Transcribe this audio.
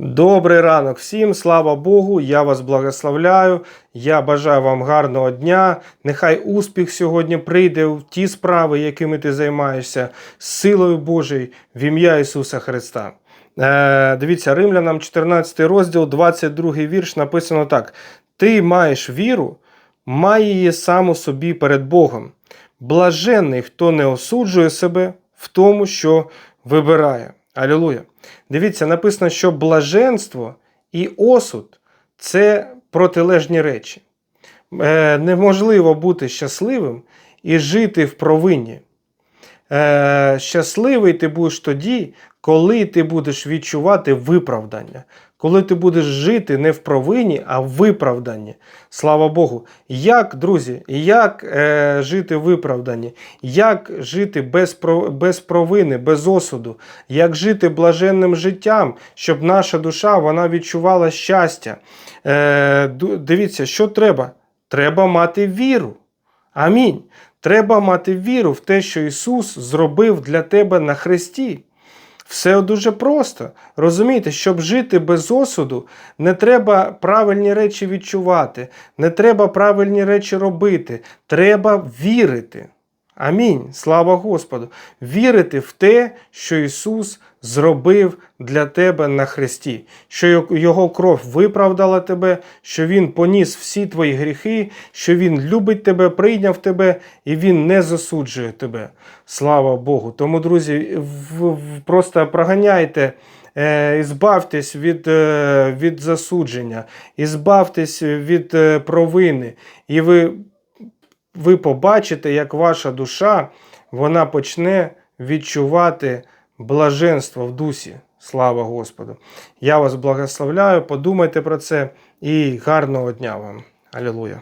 Добрий ранок всім, слава Богу, я вас благословляю. Я бажаю вам гарного дня. Нехай успіх сьогодні прийде в ті справи, якими ти займаєшся, силою Божою в ім'я Ісуса Христа. Е, дивіться, Римлянам 14 розділ, 22 вірш написано так: Ти маєш віру, має її сам у собі перед Богом. Блаженний, хто не осуджує себе в тому, що вибирає. Алілуя. Дивіться, написано, що блаженство і осуд це протилежні речі. Е, неможливо бути щасливим і жити в провині. Е, щасливий ти будеш тоді, коли ти будеш відчувати виправдання, коли ти будеш жити не в провині, а в виправданні. Слава Богу. Як, друзі, як е, жити в виправданні? Як жити без, без провини, без осуду? Як жити блаженним життям, щоб наша душа вона відчувала щастя? Е, дивіться, що треба? Треба мати віру. Амінь. Треба мати віру в те, що Ісус зробив для тебе на хресті. Все дуже просто. Розумієте, щоб жити без осуду, не треба правильні речі відчувати, не треба правильні речі робити. Треба вірити. Амінь. Слава Господу. Вірити в те, що Ісус зробив для тебе на хресті, що Його- кров виправдала тебе, що Він поніс всі твої гріхи, що Він любить тебе, прийняв тебе і Він не засуджує тебе. Слава Богу. Тому, друзі, просто проганяйте. Е, Ізбавтесь від, е, від засудження, ізбавтесь від е, провини, і ви ви побачите, як ваша душа вона почне відчувати блаженство в дусі. Слава Господу! Я вас благословляю, подумайте про це і гарного дня вам. Алілуя!